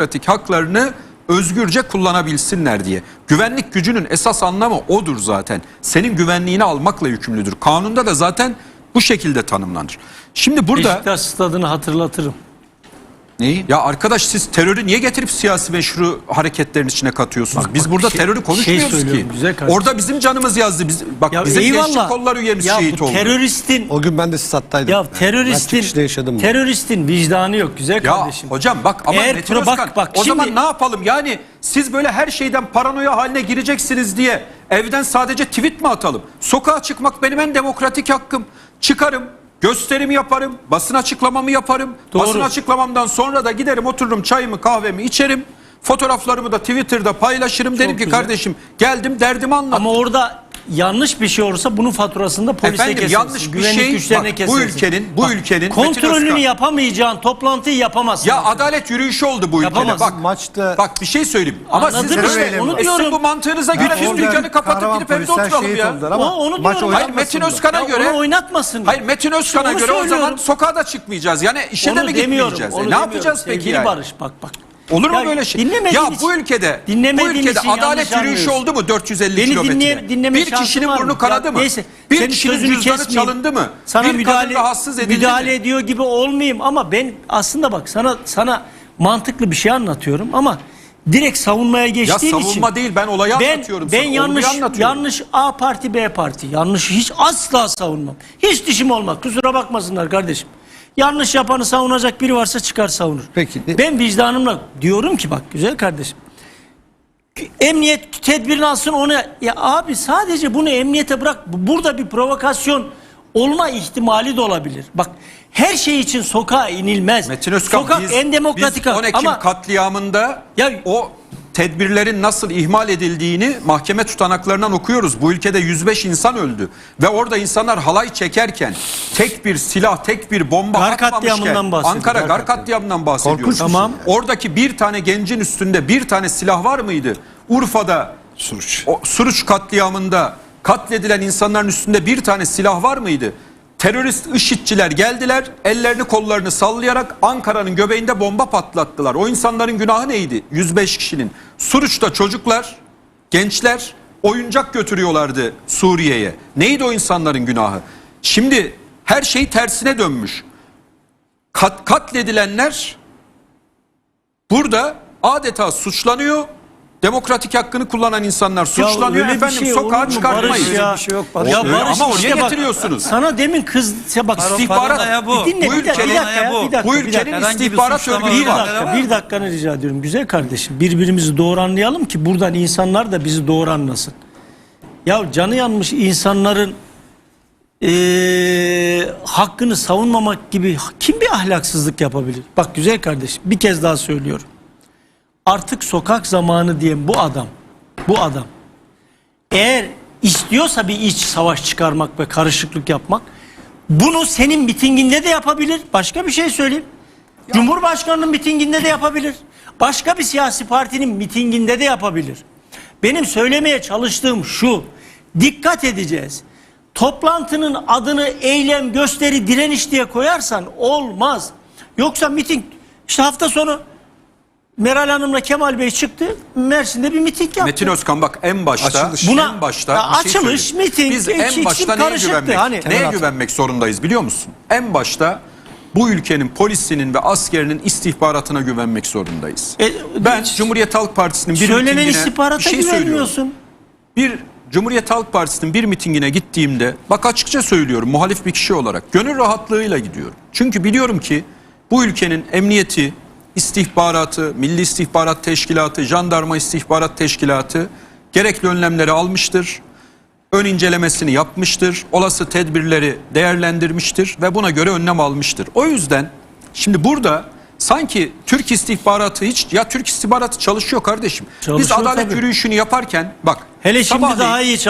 demokratik haklarını özgürce kullanabilsinler diye. Güvenlik gücünün esas anlamı odur zaten. Senin güvenliğini almakla yükümlüdür. Kanunda da zaten bu şekilde tanımlanır. Şimdi burada Beşiktaş stadını hatırlatırım. Neyi? Ya arkadaş siz terörü niye getirip siyasi meşru hareketlerin içine katıyorsunuz? Bak, Biz bak, burada şey- terörü konuşmuyoruz şey ki. güzel kardeşim. Orada bizim canımız yazdı. Biz, bak Ya bizim eyvallah. gençlik kolları üyemiz ya şehit oldu. teröristin O gün ben de stattaydım. ya Ben teröristin çıkışta yaşadım. bunu. teröristin vicdanı yok güzel Ya kardeşim. hocam bak ama Eğer Metin pro- bak, Özkan, bak, o zaman şimdi- ne yapalım? Yani siz böyle her şeyden paranoya haline gireceksiniz diye evden sadece tweet mi atalım? Sokağa çıkmak benim en demokratik hakkım. Çıkarım, gösterimi yaparım, basın açıklamamı yaparım. Doğru. Basın açıklamamdan sonra da giderim otururum çayımı kahvemi içerim. Fotoğraflarımı da Twitter'da paylaşırım. Derim ki güzel. kardeşim geldim derdimi anlattım. Ama orada yanlış bir şey olursa bunun faturasını da polise Efendim, kesersin. yanlış bir Güvenlik şey- güçlerine bak, bu kesersin. ülkenin- bu ülkenin Metin kontrolünü yapamayacağın toplantıyı yapamazsın. Ya adalet yürüyüşü oldu bu ülkede. Yapamaz. Bak, Maçta- bak bir şey söyleyeyim. Ama Anladım siz işte, onu E, diyorum. Sizin bu mantığınıza göre biz Orada dükkanı kapatıp kahraman gidip evde polisler oturalım şehit ya. oldular ama O- onu maç diyorum. Hayır. Metin Özkan'a Ya göre onu oynatmasın. Hayır Metin Özkan'a Onu göre o zaman sokağa da çıkmayacağız. Yani işe de mi demiyorum. gitmeyeceğiz? E, ne demiyorum. yapacağız peki Sevgili yani? Barış bak bak. Olur mu Ya böyle şey? dinlemediğin Ya için- bu ülkede bu dinlemediğin ülkede için adalet yanlış yürüyüşü anlıyorsun. oldu mu 450 Beni kilometre? dinleye- dinleme bir şansın kişinin var mı? burnu kanadı Ya mı? neyse, bir senin kişinin sözünü cüzdanı kesmeyeyim. çalındı mı? Sana bir müdahale, kadın rahatsız edildi müdahale mi? ediyor gibi olmayayım ama ben aslında bak sana sana mantıklı bir şey anlatıyorum ama direkt savunmaya Ya geçtiğin için savunma değil ben olayı ben, anlatıyorum. ben sana, yanlış anlatıyorum. yanlış A parti B parti yanlış hiç asla savunmam. Hiç dişim olmaz. Kusura bakmasınlar kardeşim. Yanlış yapanı savunacak biri varsa çıkar savunur. Peki, Ben vicdanımla diyorum ki bak güzel kardeşim. Emniyet tedbirini alsın onu. Ya abi sadece bunu emniyete bırak. Burada bir provokasyon olma ihtimali de olabilir. Bak her şey için sokağa inilmez. Metin Özkan Sokak biz, en demokratik biz 10 hak. Ekim ama katliamında Ya- o tedbirlerin nasıl ihmal edildiğini mahkeme tutanaklarından okuyoruz. Bu ülkede 105 insan öldü ve orada insanlar halay çekerken tek bir silah, tek bir bomba Gar atmamışken. Ankara Gar Gar katliamından bahsediyoruz. Korkunç şey Tamam. Oradaki bir tane gencin üstünde bir tane silah var mıydı? Urfa'da Suruç. o Suruç katliamında katledilen insanların üstünde bir tane silah var mıydı? Terörist IŞİD'çiler geldiler, ellerini kollarını sallayarak Ankara'nın göbeğinde bomba patlattılar. O insanların günahı neydi? 105 kişinin. Suruç'ta çocuklar, gençler oyuncak götürüyorlardı Suriye'ye. Neydi o insanların günahı? Şimdi her şey tersine dönmüş. Kat, katledilenler burada adeta suçlanıyor. Demokratik hakkını kullanan insanlar suçlanıyor. öyle bir Efendim şey olur sokağa mu çıkartmayız. Barış ya. bir şey yok Barış. Ya Öyle Barış ama oraya işte bak, getiriyorsunuz. Sana demin kız ya bak İstihbarat- Paranoya bu. Bir dinle Bu bir dakika, bir ülkenin- dakika ya, bu. bir dakika, Bu bir ülkenin dakika. Herhangi bir istihbarat suçlama örgütü Bir var. dakika, bir dakikanı rica ediyorum. Güzel kardeşim, birbirimizi doğru anlayalım ki buradan insanlar da bizi doğru anlasın. Ya canı yanmış insanların eee, hakkını savunmamak gibi kim bir ahlaksızlık yapabilir? Bak güzel kardeşim, bir kez daha söylüyorum. Artık sokak zamanı diyen bu adam, bu adam eğer istiyorsa bir iç savaş çıkarmak ve karışıklık yapmak bunu senin mitinginde de yapabilir. Başka bir şey söyleyeyim. Cumhurbaşkanının mitinginde de yapabilir. Başka bir siyasi partinin mitinginde de yapabilir. Benim söylemeye çalıştığım şu. Dikkat edeceğiz. Toplantının adını eylem, gösteri, direniş diye koyarsan olmaz. Yoksa miting işte hafta sonu Meral Hanım'la Kemal Bey çıktı. Mersin'de bir miting yaptı. Metin Özkan bak en başta Açılış. Buna- en başta Ya bir şey açılış, söyleyeyim. miting, Biz en başta neye karışıktı. güvenmek, Hani- neye Temel güvenmek zorundayız biliyor musun? En başta bu ülkenin polisinin ve askerinin istihbaratına güvenmek zorundayız. E, ben hiç- Cumhuriyet Halk Partisi'nin bir Söylenen mitingine istihbarata bir şey söylüyorum. güvenmiyorsun. Bir Cumhuriyet Halk Partisi'nin bir mitingine gittiğimde bak açıkça söylüyorum muhalif bir kişi olarak gönül rahatlığıyla gidiyorum. Çünkü biliyorum ki bu ülkenin emniyeti, istihbaratı, Milli İstihbarat Teşkilatı, Jandarma İstihbarat Teşkilatı gerekli önlemleri almıştır. Ön incelemesini yapmıştır. Olası tedbirleri değerlendirmiştir ve buna göre önlem almıştır. O yüzden şimdi burada sanki Türk istihbaratı hiç ya Türk istihbaratı çalışıyor kardeşim. Biz Çalışıyor adalet tabii. yürüyüşünü yaparken bak Hele şimdi sabahleyin- daha iyi